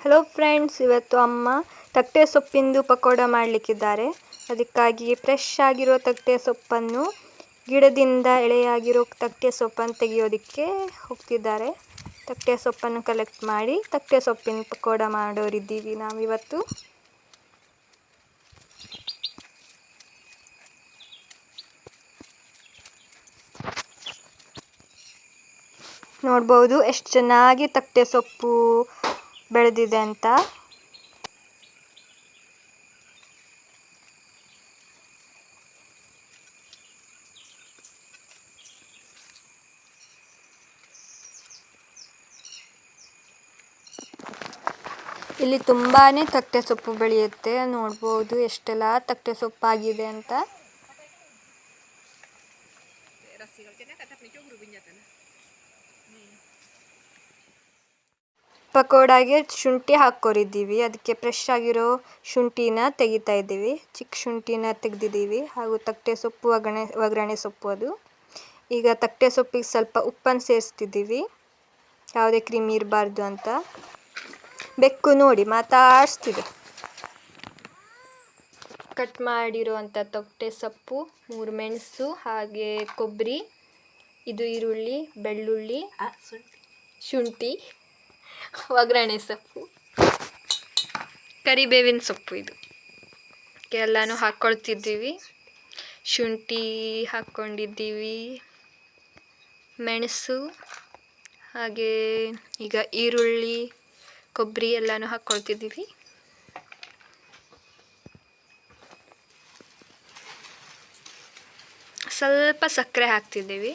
Hello friends ಇವತ್ತು ಅಮ್ಮ ತಟ್ಟೆ ಸೊಪ್ಪಿಂದು ಪಕೋಡ ಮಾಡಲಿಕ್ಕಿದ್ದಾರೆ. ಅದಕ್ಕಾಗಿ ಫ್ರೆಶ್ ಆಗಿರೋ ತಟ್ಟೆ ಸೊಪ್ಪನ್ನು ಗಿಡದಿಂದ ಎಳೆಯಾಗಿರೋ ತಟ್ಟೆ ಸೊಪ್ಪನ್ನು ತೆಗೆಯೋದಕ್ಕೆ ಹೋಗ್ತಿದ್ದಾರೆ. ತಟ್ಟೆ ಸೊಪ್ಪನ್ನು ಕಲೆಕ್ಟ್ ಮಾಡಿ ತಟ್ಟೆ ಸೊಪ್ಪಿನ ಪಕೋಡ ಮಾಡೋರಿದ್ದೀವಿ ನಾವಿವತ್ತು. ನೋಡ್ಬೋದು ಎಷ್ಟು ಚೆನ್ನಾಗಿ ತಟ್ಟೆ ಸೊಪ್ಪು ಬೆಳೆದಿದೆ ಅಂತ. ಇಲ್ಲಿ ತುಂಬಾ ತಟ್ಟೆ ಸೊಪ್ಪು ಬೆಳೆಯುತ್ತೆ. ನೋಡ್ಬೋದು ಎಷ್ಟೆಲ್ಲ ತಟ್ಟೆ ಸೊಪ್ಪಾಗಿದೆ ಅಂತ. ಪಕೋಡಾಗೆ ಶುಂಠಿ ಹಾಕ್ಕೊರಿದ್ದೀವಿ. ಅದಕ್ಕೆ ಫ್ರೆಶ್ ಆಗಿರೋ ಶುಂಠಿನ ತೆಗಿತಾ ಇದ್ದೀವಿ. ಚಿಕ್ಕ ಶುಂಠಿನ ತೆಗೆದಿದ್ದೀವಿ. ಹಾಗೂ ತಟ್ಟೆ ಸೊಪ್ಪು, ಒಗ್ಗರಣೆ ಒಗ್ಗರಣೆ ಸೊಪ್ಪು ಅದು. ಈಗ ತಟ್ಟೆ ಸೊಪ್ಪಿಗೆ ಸ್ವಲ್ಪ ಉಪ್ಪನ್ನು ಸೇರಿಸ್ತಿದ್ದೀವಿ. ಯಾವುದೇ ಕ್ರಿಮಿ ಇರಬಾರ್ದು ಅಂತ. ಬೆಕ್ಕು ನೋಡಿ, ಮಾತಾಡಿಸ್ತಿದೆ. ಕಟ್ ಮಾಡಿರುವಂಥ ತೊಟ್ಟೆ ಸೊಪ್ಪು, ಮೂರು ಮೆಣಸು, ಹಾಗೆ ಕೊಬ್ಬರಿ, ಇದು ಈರುಳ್ಳಿ, ಬೆಳ್ಳುಳ್ಳಿ, ಶುಂಠಿ. ಒಗ್ಗರಣೆ ಸೊಪ್ಪು. ಕರಿಬೇವಿನ ಸೊಪ್ಪು ಇದು. ಎಲ್ಲನೂ ಹಾಕ್ಕೊಳ್ತಿದ್ದೀವಿ ಶುಂಠಿ ಹಾಕ್ಕೊಂಡಿದ್ದೀವಿ ಮೆಣಸು, ಹಾಗೆ ಈಗ ಈರುಳ್ಳಿ, ಕೊಬ್ಬರಿ ಎಲ್ಲನೂ ಹಾಕ್ಕೊಳ್ತಿದ್ದೀವಿ ಸ್ವಲ್ಪ ಸಕ್ಕರೆ ಹಾಕ್ತಿದ್ದೀವಿ.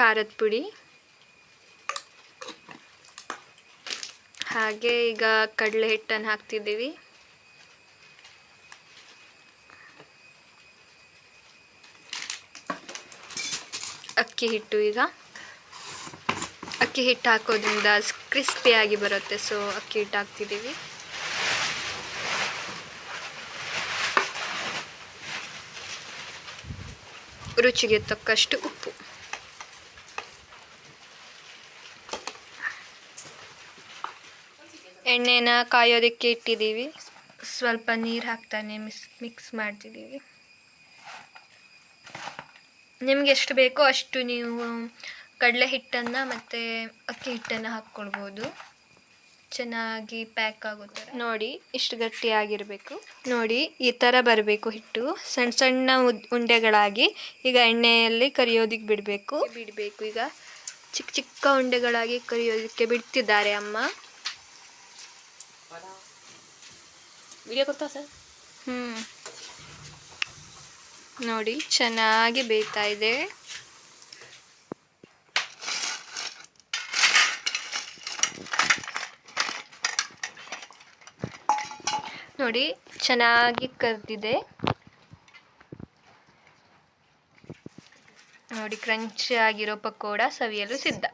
ಖಾರದ ಪುಡಿ. ಹಾಗೆ ಈಗ ಕಡಲೆ ಹಿಟ್ಟನ್ನು ಹಾಕ್ತಿದ್ದೀವಿ. ಅಕ್ಕಿ ಹಿಟ್ಟು ಈಗ. ಅಕ್ಕಿ ಹಿಟ್ಟು ಹಾಕೋದ್ರಿಂದ ಕ್ರಿಸ್ಪಿಯಾಗಿ ಬರುತ್ತೆ ಸೊ ಅಕ್ಕಿ ಹಿಟ್ಟು ಹಾಕ್ತಿದ್ದೀವಿ. ರುಚಿಗೆ ತಕ್ಕಷ್ಟು ಎಣ್ಣೆನ ಕಾಯೋದಕ್ಕೆ ಇಟ್ಟಿದ್ದೀವಿ. ಸ್ವಲ್ಪ ನೀರು ಹಾಕ್ತಾನೆ ಮಿಸ್ ಮಿಕ್ಸ್ ಮಾಡ್ತಿದ್ದೀವಿ. ನಿಮ್ಗೆ ಎಷ್ಟು ಬೇಕೋ ಅಷ್ಟು ನೀವು ಕಡಲೆ ಹಿಟ್ಟನ್ನು ಮತ್ತು ಅಕ್ಕಿ ಹಿಟ್ಟನ್ನು ಹಾಕ್ಕೊಳ್ಬೋದು. ಚೆನ್ನಾಗಿ ಪ್ಯಾಕ್ ಆಗುತ್ತೆ ನೋಡಿ ಇಷ್ಟು ಗಟ್ಟಿಯಾಗಿರಬೇಕು. ನೋಡಿ ಈ ಥರ ಬರಬೇಕು ಹಿಟ್ಟು. ಸಣ್ಣ ಸಣ್ಣ ಉಂಡೆಗಳಾಗಿ ಈಗ ಎಣ್ಣೆಯಲ್ಲಿ ಕರಿಯೋದಕ್ಕೆ ಬಿಡಬೇಕು. ಬಿಡಬೇಕು. ಈಗ ಚಿಕ್ಕ ಚಿಕ್ಕ ಉಂಡೆಗಳಾಗಿ ಕರಿಯೋದಕ್ಕೆ ಬಿಡ್ತಿದ್ದಾರೆ ಅಮ್ಮ. ವಿಡಿಯೋ ಕೊಡ್ತಾ ಸರ್? ಹ್ಞೂ ನೋಡಿ, ಚೆನ್ನಾಗಿ ಬೇಯ್ತಾ ಇದೆ. ನೋಡಿ, ಚೆನ್ನಾಗಿ ಕರೆದಿದೆ. ನೋಡಿ, ಕ್ರಂಚಿ ಆಗಿರೋ ಪಕೋಡ ಸವಿಯಲು ಸಿದ್ಧ.